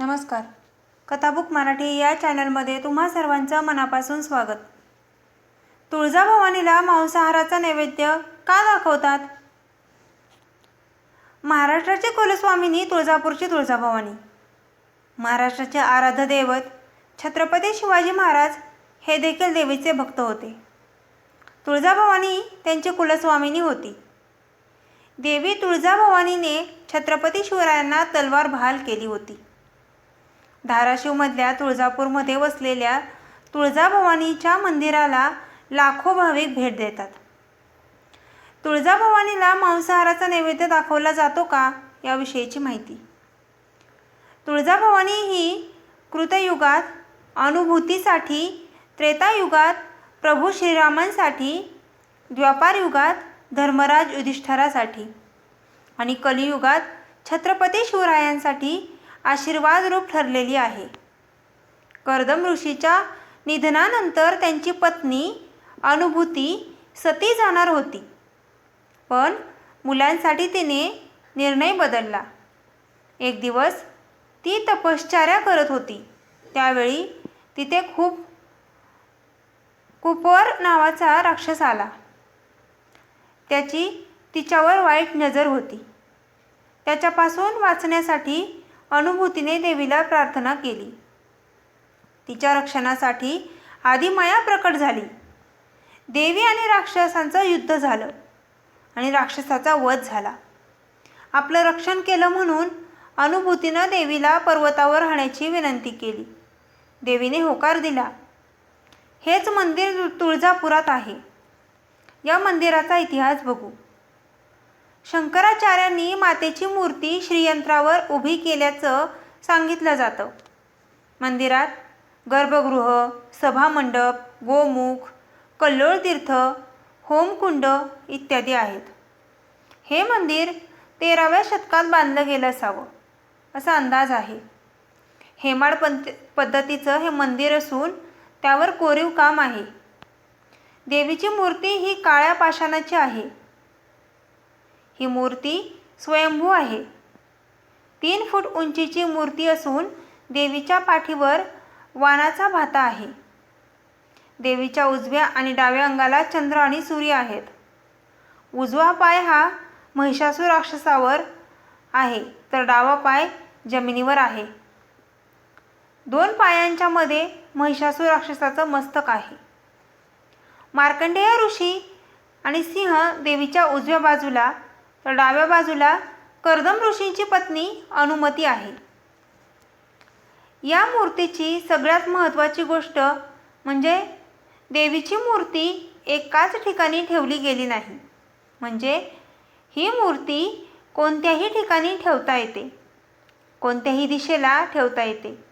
नमस्कार. कथाबुक मराठी या चॅनलमध्ये तुम्हा सर्वांचं मनापासून स्वागत. तुळजाभवानीला मांसाहाराचा नैवेद्य का दाखवतात? महाराष्ट्राचे कुलस्वामिनी तुळजापूरची तुळजाभवानी. महाराष्ट्राचे आराध्य दैवत छत्रपती शिवाजी महाराज हे देखील देवीचे भक्त होते. तुळजाभवानी त्यांची कुलस्वामिनी होती. देवी तुळजाभवानीने छत्रपती शिवरायांना तलवार बहाल केली होती. धाराशिवमधल्या तुळजापूरमध्ये वसलेल्या तुळजाभवानीच्या मंदिराला लाखो भाविक भेट देतात. तुळजाभवानीला मांसाहाराचा नैवेद्य दाखवला जातो का याविषयीची माहिती. तुळजाभवानी ही कृतयुगात अनुभूतीसाठी त्रेतायुगात प्रभू श्रीरामांसाठी द्व्यापार युगात धर्मराज युधिष्ठरासाठी आणि कलियुगात छत्रपती शिवरायांसाठी आशीर्वाद रूप ठरलेली आहे. कर्दम ऋषीच्या निधनानंतर त्यांची पत्नी अनुभूती सती जाणार होती. पण मुलांसाठी तिने निर्णय बदलला. एक दिवस ती तपश्चर्या करत होती. त्यावेळी तिथे खूप कुपर नावाचा राक्षस आला. त्याची तिच्यावर वाईट नजर होती. त्याच्यापासून वाचण्यासाठी अनुभूतीने देवीला प्रार्थना केली. तिच्या रक्षणासाठी आधी माया प्रकट झाली. देवी आणि राक्षसांचं युद्ध झालं आणि राक्षसाचा वध झाला. आपलं रक्षण केलं म्हणून अनुभूतीनं देवीला पर्वतावर राहण्याची विनंती केली. देवीने होकार दिला. हेच मंदिर तुळजापुरात आहे. या मंदिराचा इतिहास बघू. शंकराचार्यांनी मातेची मूर्ती श्रीयंत्रावर उभी केल्याचं सांगितलं जातं. मंदिरात गर्भगृह सभामंडप गोमुख कल्लोळ तीर्थ होमकुंड इत्यादी आहेत. हे मंदिर तेराव्या शतकात बांधलं गेलं असावं असा अंदाज आहे. हेमाड पंत पद्धतीचं हे मंदिर असून त्यावर कोरीव काम आहे. देवीची मूर्ती ही काळ्या पाषाणाची आहे. ही मूर्ती स्वयंभू आहे. तीन फूट उंचीची मूर्ती असून देवीच्या पाठीवर वाणाचा भाता आहे. देवीच्या उजव्या आणि डाव्या अंगाला चंद्र आणि सूर्य आहेत. उजवा पाय हा महिषासूर राक्षसावर आहे तर डावा पाय जमिनीवर आहे. दोन पायांच्या मध्ये महिषासूर राक्षसाचं मस्तक आहे. मार्कंडेय ऋषी आणि सिंह देवीच्या उजव्या बाजूला तर डाव्या बाजूला कर्दम ऋषींची पत्नी अनुमती आहे. या मूर्तीची सगळ्यात महत्त्वाची गोष्ट म्हणजे देवीची मूर्ती एकाच ठिकाणी ठेवली गेली नाही. म्हणजे ही मूर्ती कोणत्याही ठिकाणी ठेवता येते. कोणत्याही दिशेला ठेवता येते.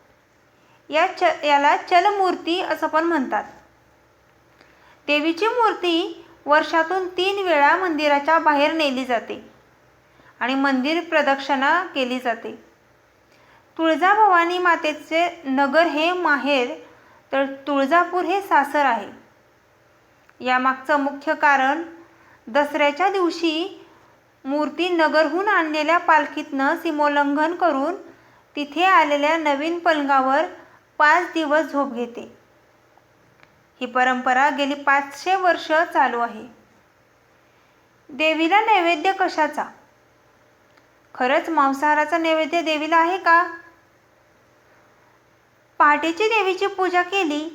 या च याला चलमूर्ती असं पण म्हणतात. देवीची मूर्ती वर्षातून तीन वेळा मंदिराच्या बाहेर नेली जाते आणि मंदिर प्रदक्षिणा केली जाते. तुळजाभवानी मातेचे नगर हे माहेर तर तुळजापूर हे सासर आहे. यामागचं मुख्य कारण दसऱ्याच्या दिवशी मूर्ती नगरहून आणलेल्या पालखीतनं सीमोल्लंघन करून तिथे आलेल्या नवीन पलंगावर पाच दिवस झोप घेते. ही परंपरा गेली पाचशे वर्ष चालू आहे. देवीला नैवेद्य कशाचा? खरंच मांसाहाराचा नैवेद्य देवीला आहे का? पहाटेची देवीची पूजा केली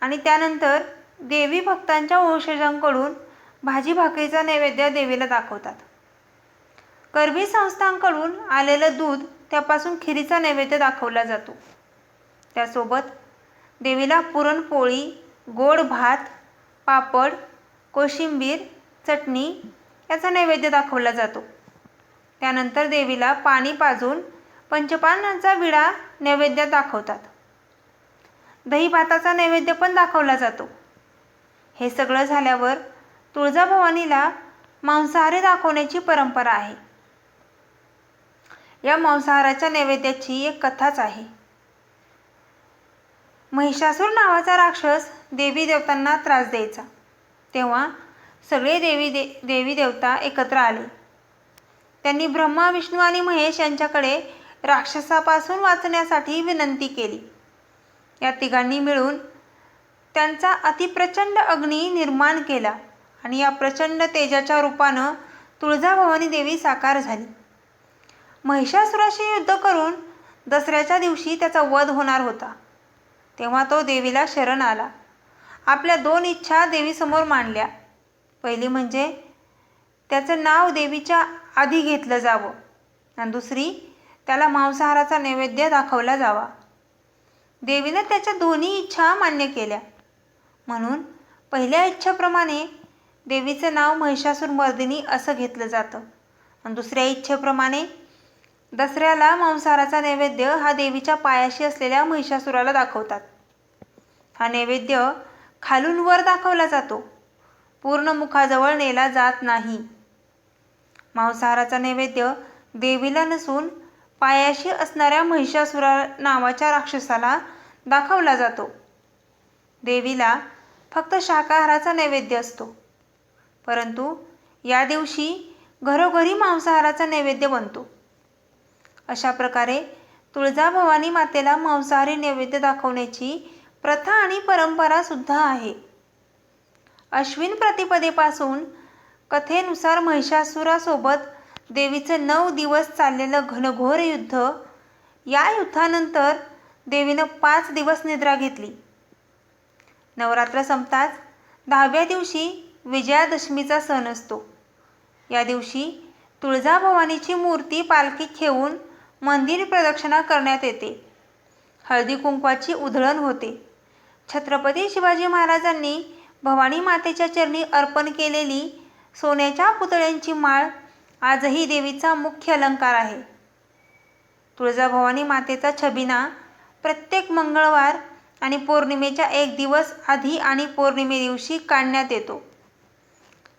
आणि त्यानंतर देवी भक्तांच्या वंशजांकडून भाजी भाकरीचा नैवेद्य देवीला दाखवतात. करवी संस्थांकडून आलेलं दूध त्यापासून खिरीचा नैवेद्य दाखवला जातो. त्यासोबत देवीला पुरणपोळी गोड भात पापड कोशिंबीर चटणी याचा नैवेद्य दाखवला जातो. त्यानंतर देवीला पाणी पाजून पंचपानांचा विडा नैवेद्यात दाखवतात. दही भाताचा नैवेद्य पण दाखवला जातो. हे सगळं झाल्यावर तुळजाभवानीला मांसाहारी दाखवण्याची परंपरा आहे. या मांसाहाराच्या नैवेद्याची एक कथाच आहे. महिषासूर नावाचा राक्षस देवी देवतांना त्रास द्यायचा. तेव्हा सगळे देवी दे देवी देवता एकत्र आले. त्यांनी ब्रह्मा विष्णू आणि महेश यांच्याकडे राक्षसापासून वाचण्यासाठी विनंती केली. या तिघांनी मिळून त्यांचा अतिप्रचंड अग्नी निर्माण केला आणि या प्रचंड तेजाच्या रूपानं तुळजाभवानी देवी साकार झाली. महिषासुराशी युद्ध करून दसऱ्याच्या दिवशी त्याचा वध होणार होता. तेव्हा तो देवीला शरण आला. आपल्या दोन इच्छा देवीसमोर मांडल्या. पहिली म्हणजे त्याचं नाव देवीच्या आधी घेतलं जावं आणि दुसरी त्याला मांसाहाराचा नैवेद्य दाखवला जावा. देवीनं त्याच्या दोन्ही इच्छा मान्य केल्या. म्हणून पहिल्या इच्छेप्रमाणे देवीचं नाव महिषासुरमर्दिनी असं घेतलं जातं. आणि दुसऱ्या इच्छेप्रमाणे दसऱ्याला मांसाहाराचा नैवेद्य हा देवीच्या पायाशी असलेल्या महिषासुराला दाखवतात. हा नैवेद्य खालून वर दाखवला जातो. पूर्ण मुखाजवळ नेला जात नाही. मांसाहाराचा नैवेद्य देवीला नसून पायाशी असणाऱ्या महिषासुरा नावाच्या राक्षसाला दाखवला जातो. देवीला फक्त शाकाहाराचा नैवेद्य असतो. परंतु या दिवशी घरोघरी मांसाहाराचा नैवेद्य बनतो. अशा प्रकारे तुळजाभवानी मातेला मांसाहारी नैवेद्य दाखवण्याची प्रथा आणि परंपरा सुद्धा आहे. अश्विन प्रतिपदेपासून कथेनुसार महिषासुरासोबत देवीचं नऊ दिवस चाललेलं घनघोर युद्ध या युद्धानंतर देवीनं पाच दिवस निद्रा घेतली. नवरात्र संपताच दहाव्या दिवशी विजयादशमीचा सण असतो. या दिवशी तुळजाभवानीची मूर्ती पालखीत ठेवून मंदिर प्रदक्षिणा करण्यात येते. हळदी कुंकवाची उधळण होते. छत्रपती शिवाजी महाराजांनी भवानी मातेच्या चरणी अर्पण केलेली सोन्याच्या पुतळ्यांची माळ आजही देवीचा मुख्य अलंकार आहे. तुळजाभवानी मातेचा छबिना प्रत्येक मंगळवार आणि पौर्णिमेच्या एक दिवस आधी आणि पौर्णिमे दिवशी काढण्यात येतो.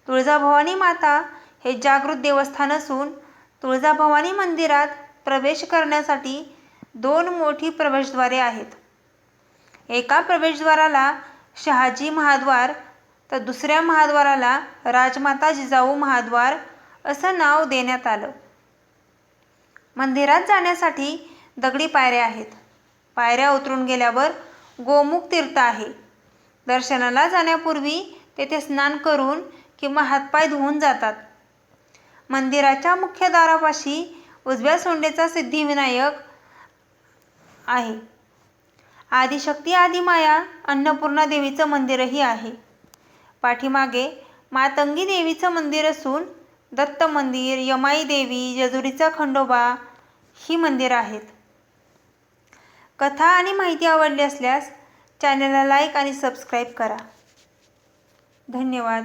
तुळजाभवानी माता हे जागृत देवस्थान असून तुळजाभवानी मंदिरात प्रवेश करण्यासाठी दोन मोठी प्रवेशद्वारे आहेत. एका प्रवेशद्वाराला शहाजी महाद्वार तर दुसऱ्या महाद्वाराला राजमाता जिजाऊ महाद्वार असं नाव देण्यात आलं. मंदिरात जाण्यासाठी दगडी पायऱ्या आहेत. पायऱ्या उतरून गेल्यावर गोमुख तीर्थ आहे. दर्शनाला जाण्यापूर्वी तेथे स्नान करून किंवा हातपाय धुवून जातात. मंदिराच्या मुख्य दारापाशी उजव्या सोंडेचा सिद्धिविनायक आहे. आदिशक्ती आदिमाया अन्नपूर्णा देवीचं मंदिरही आहे. पाठीमागे मातंगी देवीचं मंदिर असून दत्त मंदिर यमाई देवी जजुरीचा खंडोबा ही मंदिरं आहेत. कथा आणि माहिती आवडली असल्यास चॅनलला लाईक आणि सबस्क्राईब करा. धन्यवाद.